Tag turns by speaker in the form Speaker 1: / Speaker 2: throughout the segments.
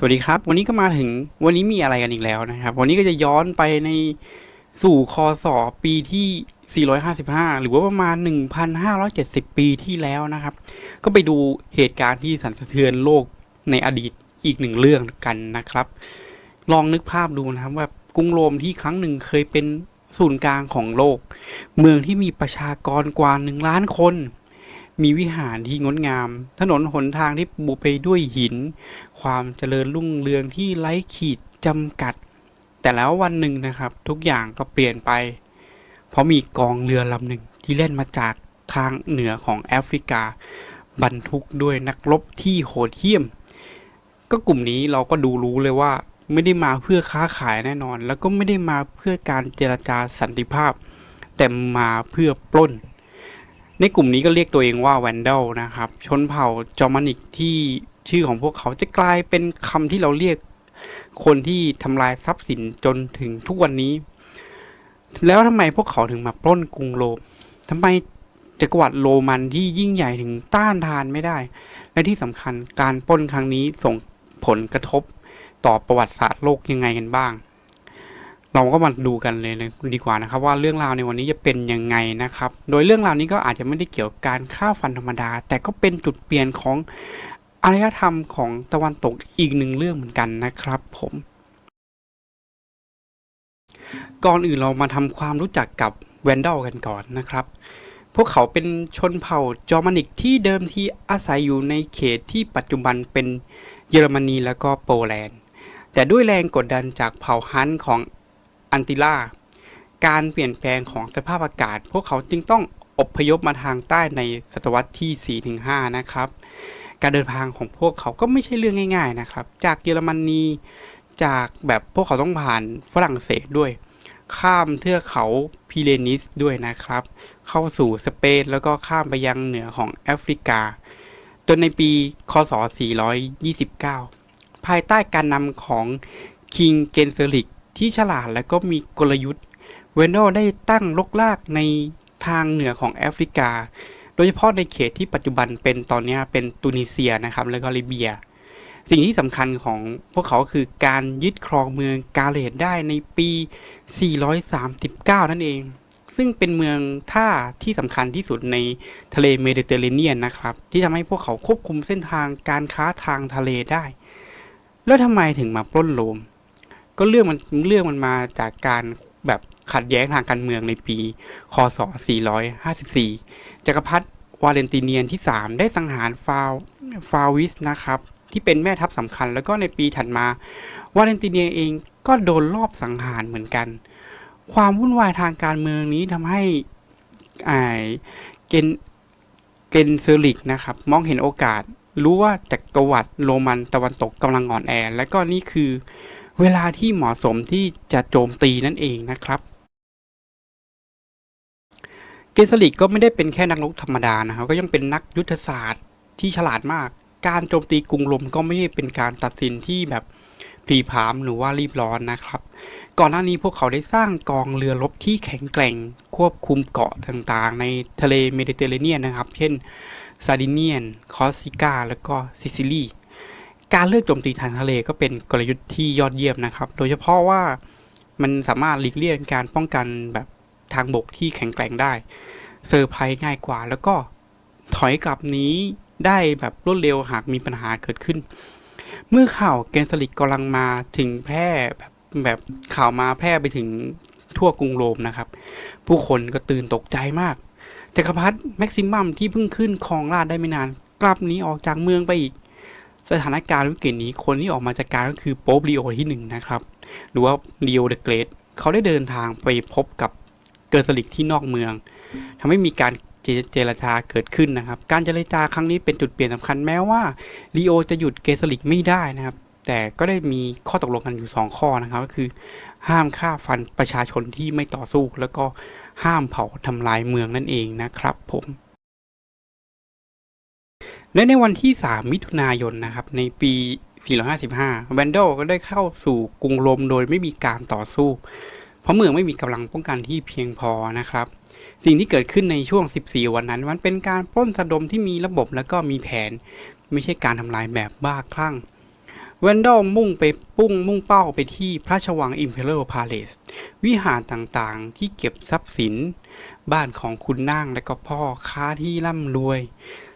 Speaker 1: สวัสดีครับ วันนี้ก็มาถึงวันนี้มีอะไรกันอีกแล้วนะครับ วันนี้ก็จะย้อนไปในสู่คศปีที่ 455 หรือว่าประมาณ 1,570 ปีที่แล้วนะครับ ก็ไปดูเหตุการณ์ที่สั่นสะเทือนโลกในอดีตอีกหนึ่งเรื่องกันนะครับ ลองนึกภาพดูนะครับว่ากรุงโรมที่ครั้งหนึ่งเคยเป็นศูนย์กลางของโลก เมืองที่มีประชากรกว่าหนึ่งล้านคน มีวิหารที่งดงาม ถนนหนทางที่ปูไปด้วยหิน ความเจริญรุ่งเรืองที่ไร้ขีดจำกัด แต่แล้ววันหนึ่งนะครับ ทุกอย่างก็เปลี่ยนไป เพราะมีกองเรือลำหนึ่งที่เล่นมาจากทางเหนือของแอฟริกา บรรทุกด้วยนักรบที่โหดเหี้ยม ก็กลุ่มนี้เราก็ดูรู้เลยว่าไม่ได้มาเพื่อค้าขายแน่นอน แล้วก็ไม่ได้มาเพื่อการเจรจาสันติภาพ แต่มาเพื่อปล้น ในกลุ่มนี้ก็เรียกตัวเองว่าแวนเดลนะครับ ชนเผ่าจอร์มานิกที่ชื่อของพวกเขาจะกลายเป็นคำที่เราเรียกคนที่ทำลายทรัพย์สินจนถึงทุกวันนี้ แล้วทำไมพวกเขาถึงมาปล้นกรุงโรมทำไมจักรวรรดิโรมันที่ยิ่งใหญ่ถึงต้านทานไม่ได้ และที่สำคัญการปล้นครั้งนี้ส่งผลกระทบต่อประวัติศาสตร์โลกยังไงกันบ้าง เราก็มาดูกันเลยนะดีกว่านะครับ ว่าเรื่องราวในวันนี้จะเป็นยังไงนะครับ โดยเรื่องราวนี้ก็อาจจะไม่ได้เกี่ยวกับการฆ่าฟันธรรมดา แต่ก็เป็นจุดเปลี่ยนของอารยธรรมของตะวันตกอีกหนึ่งเรื่องเหมือนกันนะครับผมก่อนอื่นเรามาทำความรู้จักกับแวนด a ลกันก่อนนะครับ พวกเขาเป็นชนเผ่าจอร์มานิกที่เดิมทีอาศัยอยู่ในเขตที่ปัจจุบันเป็นเยอรมนีแล้วก็โปแลนด์ แต่ด้วยแรงกดดันจากเผ่าฮันของ อันติล่า การเปลี่ยนแปลงของสภาพอากาศ พวกเขาจึงต้องอพยพมาทางใต้ในศตวรรษที่ 4-5 นะครับ การเดินทางของพวกเขาก็ไม่ใช่เรื่องง่าย ๆนะครับ จากเยอรมนี จากแบบพวกเขาต้องผ่านฝรั่งเศสด้วย ข้ามเทือกเขาพีเรนิสด้วยนะครับ เข้าสู่สเปนแล้วก็ข้ามไปยังเหนือของแอฟริกา จนในปี คศ 429 ภายใต้การนำของคิงเกนเซอริก ที่ฉลาดและก็มีกลยุทธ์ เวนโดได้ตั้งลกลากในทางเหนือของแอฟริกา โดยเฉพาะในเขตที่ปัจจุบันเป็นตอนนี้เป็นตูนิเซียนะครับแล้วก็ลิเบีย สิ่งที่สำคัญของพวกเขาคือการยึดครองเมืองกาเลตได้ในปี 439 นั่นเอง ซึ่งเป็นเมืองท่าที่สำคัญที่สุดในทะเลเมดิเตอร์เรเนียนนะครับ ที่ทำให้พวกเขาควบคุมเส้นทางการค้าทางทะเลได้ แล้วทำไมถึงมาปล้นโรม ก็เรื่องมันเรื่องมันมาจากการแบบขัดแย้งทางการเมืองในปี คศ 454 จักรพรรดิวาเลนติเนียนที่ 3 ได้สังหารฟาวฟาวิสนะครับ ที่เป็นแม่ทัพสำคัญ แล้วก็ในปีถัดมาวาเลนติเนียเองก็โดนลอบสังหารเหมือนกัน ความวุ่นวายทางการเมืองนี้ทำให้อ่าเกนเกนเซอริกนะครับ มองเห็นโอกาสรู้ว่าจักรวรรดิโรมันตะวันตกกำลังอ่อนแอ และก็นี่คือ เวลาที่เหมาะสมที่จะโจมตีนั่นเองนะครับเกนสลิกก็ไม่ได้เป็นแค่นักรบธรรมดานะครับก็ยังเป็นนักยุทธศาสตร์ที่ฉลาดมาก การโจมตีกรุงโรมก็ไม่ได้เป็นการตัดสินที่แบบพลีพามหรือว่ารีบร้อนนะครับ ก่อนหน้านี้พวกเขาได้สร้างกองเรือรบที่แข็งแกร่งควบคุมเกาะต่างๆ ในทะเลเมดิเตอร์เรเนียนนะครับ เช่นซาดิเนียน คอสซิกาแล้วก็ซิซิลี การเลือกโจมตีทางทะเลก็เป็นกลยุทธ์ที่ยอดเยี่ยมนะครับ โดยเฉพาะว่ามันสามารถหลีกเลี่ยงการป้องกันแบบทางบกที่แข็งแกร่งได้ เซอร์ไพรส์ง่ายกว่า แล้วก็ถอยกลับหนี้ได้แบบรวดเร็วหากมีปัญหาเกิดขึ้น เมื่อข่าวเกนสลิกกำลังมาถึงแพร่แบบแบบข่าวมาแพร่ไปถึงทั่วกรุงโรมนะครับ ผู้คนก็ตื่นตกใจมากจักรพรรดิแม็กซิมัมที่เพิ่งขึ้นครองราชได้ไม่นาน กลับหนีออกจากเมืองไปอีก สถานการณ์วิกฤตนี้คนที่ออกมาจากการก็คือโป๊ปลีโอที่หนึ่งนะครับ หรือว่าลีโอเดอะเกรทเขาได้เดินทางไปพบกับเกิร์สลิกที่นอกเมืองทำให้มีการเจเจรจาเกิดขึ้นนะครับ การเจรจาครั้งนี้เป็นจุดเปลี่ยนสำคัญแม้ว่าลีโอจะหยุดเกร์สลิกไม่ได้นะครับ แต่ก็ได้มีข้อตกลงกันอยู่ 2 ข้อนะครับ ก็คือห้ามฆ่าฟันประชาชนที่ไม่ต่อสู้ แล้วก็ห้ามเผาทำลายเมืองนั่นเองนะครับผม และในวันที่ 3 มิถุนายนนะครับในปี 455 แวนโดก็ได้เข้าสู่กรุงโรมโดยไม่มีการต่อสู้ เพราะเมืองไม่มีกำลังป้องกันที่เพียงพอนะครับ สิ่งที่เกิดขึ้นในช่วง 14 วันนั้น มันเป็นการปล้นสะดมที่มีระบบและก็มีแผน ไม่ใช่การทำลายแบบบ้าคลั่งแวนดอลมุ่งไปปุ้งมุ่งเป้าไปที่พระราชวัง Imperial Palace วิหารต่างๆที่เก็บทรัพย์สิน บ้านของคุณนางและก็พ่อค้าที่ร่ำรวย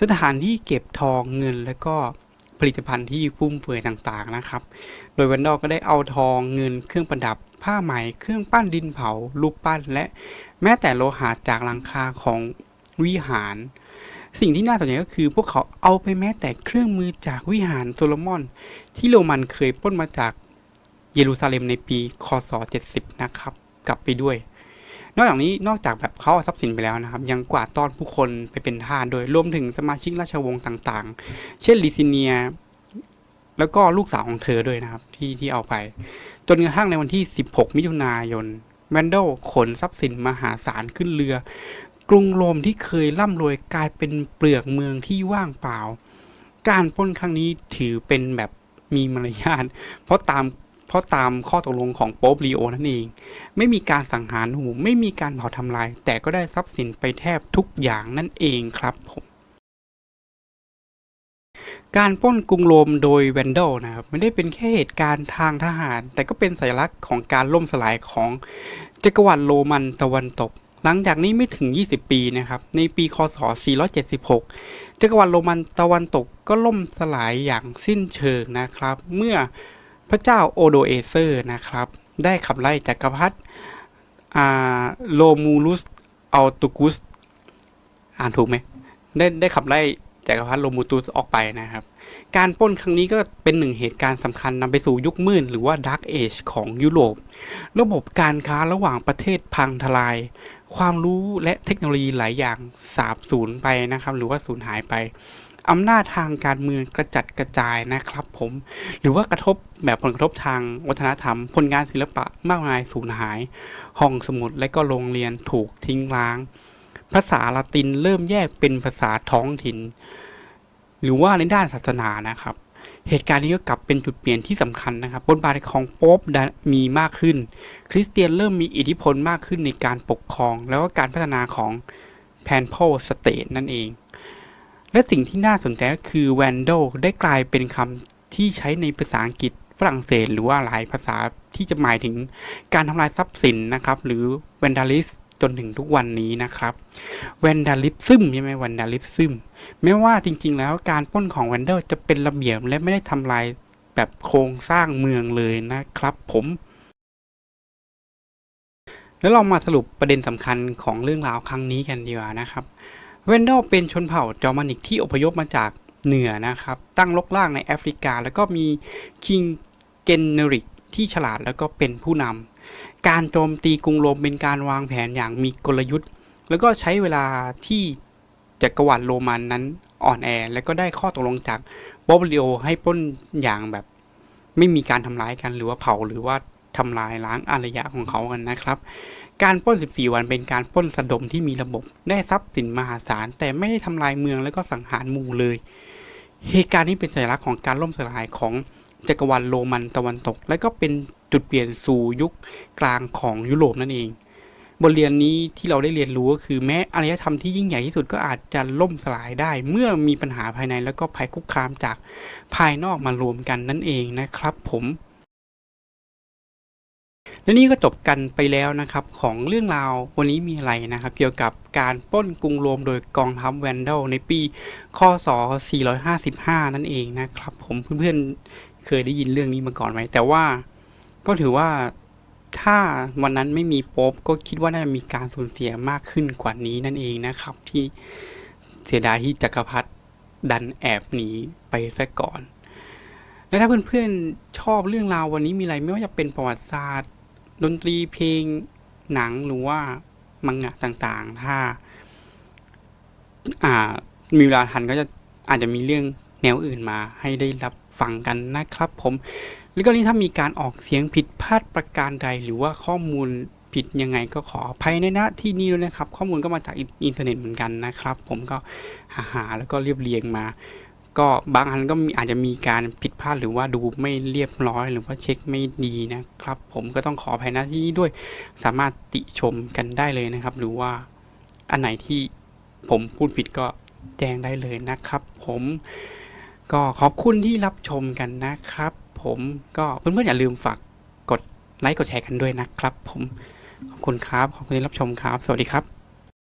Speaker 1: สถานที่เก็บทองเงินและก็ผลิตภัณฑ์ที่ฟุ่มเฟือยต่างๆนะครับ โดยแวนดอลก็ได้เอาทองเงินเครื่องประดับ ผ้าไหม เครื่องปั้นดินเผา รูปปั้น และแม้แต่โลหะจากหลังคาของวิหาร สิ่งที่น่าสนใจก็คือ พวกเขาเอาไปแม้แต่เครื่องมือจากวิหารโซโลมอน ที่โรมันเคยปล้นมาจากเยรูซาเล็มในปี คศ 70 นะครับ กลับไปด้วย นอกจากนี้นอกจากแบบเขาเอาทรัพย์สินไปแล้วนะครับ ยังกวาดต้อนผู้คนไปเป็นทาสโดยรวมถึงสมาชิกราชวงศ์ต่างๆ เช่นลิซิเนีย แล้วก็ลูกสาวของเธอด้วยนะครับ ที่ที่เอาไป จนกระทั่งในวันที่ 16 มิถุนายนแวนโดขนทรัพย์สินมหาศาลขึ้นเรือ กรุงโรมที่เคยร่ำรวยกลายเป็นเปลือกเมืองที่ว่างเปล่า การปล้นครั้งนี้ถือเป็นแบบมีมารยาทเพราะตาม เพราะตามข้อตกลงของโป๊ปลีโอนั่นเอง ไม่มีการสังหารหมู่ไม่มีการเผาทำลาย แต่ก็ได้ทรัพย์สินไปแทบทุกอย่างนั่นเองครับผมการป้นกรุงโรมโดยแวนด a ลนะครับไม่ได้เป็นแค่เหตุการณ์ทางทหาร แต่ก็เป็นสัญลักษณ์ของการล่มสลายของจักรวรรดิโรมันตะวันตก หลังจากนี้ไม่ถึง 20 ปีนะครับในปีคศ 476 จักรวรรดิโรมันตะวันตกก็ล่มสลายอย่างสิ้นเชิงนะครับ เมื่อ พระเจ้าโอโดเอเซอร์นะครับ ได้ขับไล่จักรพรรดิโลมูลุสอัลตุกุส อ่านถูกไหมได้ได้ขับไล่จักรพรรดิโลมูตุสออกไปนะครับ การป้นครั้งนี้ก็เป็นหนึ่งเหตุการณ์สำคัญนำไปสู่ยุคมืดหรือว่าดาร์กเอจของยุโรป ระบบการค้าระหว่างประเทศพังทลาย ความรู้และเทคโนโลยีหลายอย่างสาบสูญไปนะครับ หรือว่าสูญหายไป อำนาจทางการเมืองกระจัดกระจายนะครับผม หรือว่ากระทบแบบผลกระทบทางวัฒนธรรม ผลงานศิลปะมากมายสูญหาย ห้องสมุดและก็โรงเรียนถูกทิ้งร้าง ภาษาละตินเริ่มแยกเป็นภาษาท้องถิ่น หรือว่าในด้านศาสนานะครับ เหตุการณ์นี้ก็กลับเป็นจุดเปลี่ยนที่สำคัญนะครับบทบาทของโป๊ปได้มีมากขึ้น คริสเตียนเริ่มมีอิทธิพลมากขึ้นในการปกครอง แล้วก็การพัฒนาของแพนโพสเตทนั่นเอง และสิ่งที่น่าสนใจก็คือ vandal ได้กลายเป็นคำที่ใช้ในภาษาอังกฤษฝรั่งเศสหรือว่าหลายภาษาที่จะหมายถึงการทำลายทรัพย์สินนะครับ หรือ vandalism จนถึงทุกวันนี้นะครับ vandalism ใช่ไหม vandalism แม้ว่าจริง ๆ แล้วการป้นของ vandal จะเป็นระเบียบและไม่ได้ทำลายแบบโครงสร้างเมืองเลยนะครับผมแล้วเรามาสรุปประเด็นสำคัญของเรื่องราวครั้งนี้กันดีกว่านะครับ เวนดอลเป็นชนเผ่าจอร์มานิกที่อพยพมาจากเหนือนะครับ ตั้งลกล่างในแอฟริกา แล้วก็มีคิงเกนเนริกที่ฉลาดแล้วก็เป็นผู้นำการโจมตีกรุงโรมเป็นการวางแผนอย่างมีกลยุทธ์ แล้วก็ใช้เวลาที่จักรวรรดิโรมันนั้นอ่อนแอ แล้วก็ได้ข้อตกลงจากบอบลิโอให้ป้นอย่างแบบไม่มีการทำร้ายกันหรือว่าเผาหรือว่าทำลายล้างอารยะของเขากันนะครับ การป้น 14 วันเป็นการป้นสะดมที่มีระบบ ได้ทรัพย์สินมหาศาล แต่ไม่ได้ทำลายเมืองและก็สังหารหมู่เลย เหตุการณ์นี้เป็นสัญลักษณ์ของการล่มสลายของจักรวรรดิโรมันตะวันตก และก็เป็นจุดเปลี่ยนสู่ยุคกลางของยุโรปนั่นเอง บทเรียนนี้ที่เราได้เรียนรู้ก็คือแม้อารยธรรมที่ยิ่งใหญ่ที่สุดก็อาจจะล่มสลายได้ เมื่อมีปัญหาภายในแล้วก็ภัยคุกคามจากภายนอกมารวมกันนั่นเองนะครับผม และนี่ก็จบกันไปแล้วนะครับของเรื่องราววันนี้มีอะไรนะครับ เกี่ยวกับการป้นกรุงโรมโดยกองทัพแวนดลในปีคศ 455 นั่นเองนะครับ ผมเพื่อนๆเคยได้ยินเรื่องนี้มาก่อนไหมแต่ว่าก็ถือว่าถ้าวันนั้นไม่มีโป๊ปก็คิดว่าน่าจะมีการสูญเสียมากขึ้นกว่านี้นั่นเองนะครับ ที่เสียดายที่จักรพรรดิดันแอบหนีไปซะก่อน และถ้าเพื่อนๆชอบเรื่องราววันนี้มีอะไรไม่ว่าจะเป็นประวัติศาสตร์ ดนตรีเพลงหนังหรือว่ามังงะต่างๆ ถ้า อ่ามีเวลาทันก็จะอาจจะมีเรื่องแนวอื่นมาให้ได้รับฟังกันนะครับ ผมแล้วก็นี้ถ้ามีการออกเสียงผิดพลาดประการใด หรือว่าข้อมูลผิดยังไงก็ขออภัยในนะที่นี้ด้วยนะครับ ข้อมูลก็มาจากอินเทอร์เน็ตเหมือนกันนะครับ ผมก็หาหาแล้วก็เรียบเรียงมา ก็บางอันก็มีอาจจะมีการผิดพลาดหรือว่าดูไม่เรียบร้อยหรือว่าเช็คไม่ดีนะครับ ผมก็ต้องขออภัยหน้าที่ด้วยสามารถติชมกันได้เลยนะครับ หรือว่าอันไหนที่ผมพูดผิดก็แจ้งได้เลยนะครับ ผมก็ขอบคุณที่รับชมกันนะครับ ผมก็เพื่อนๆอย่าลืมฝากกดไลค์กดแชร์กันด้วยนะครับ ผมขอบคุณครับขอบคุณที่รับชมครับ สวัสดีครับ